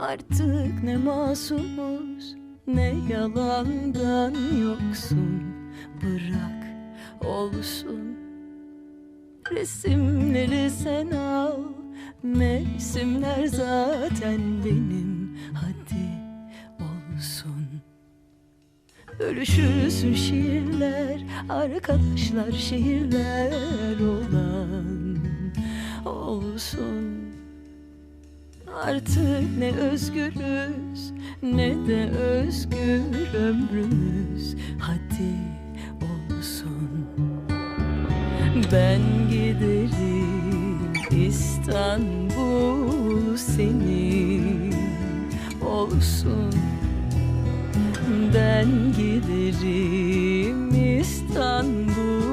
Artık ne masumuz ne yalandan yoksun. Bırak olsun. Resimleri sen al Mevsimler zaten benim. Hadi olsun. Bölüşürsün şiirler Arkadaşlar şehirler olan Olsun Artık ne özgürüz ne de özgür ömrümüz. Hadi olsun. Ben giderim İstanbul senin. Olsun. Ben giderim İstanbul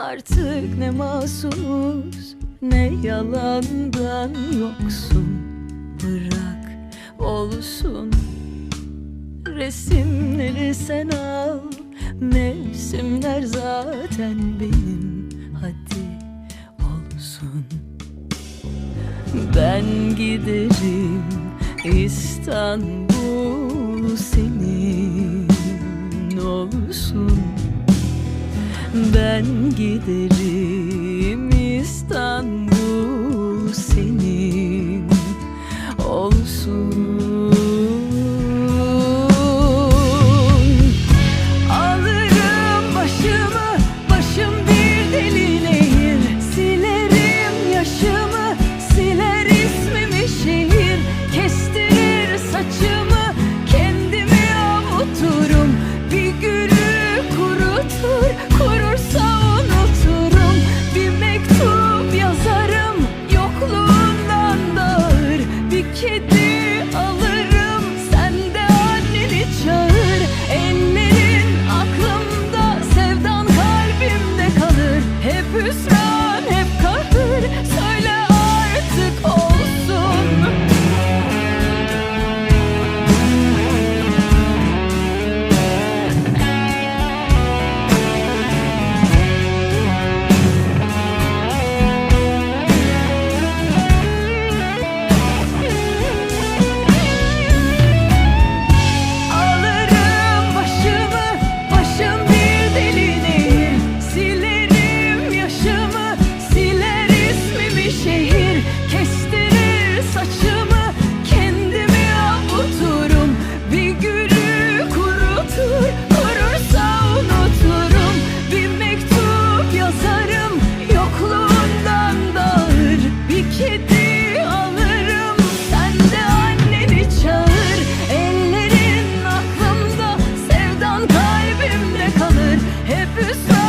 Artık ne masumuz ne yalandan yoksun. Bırak olsun. Resimleri sen al Mevsimler zaten benim. Hadi olsun. Ben giderim İstanbul senin ben giderim it is üstüne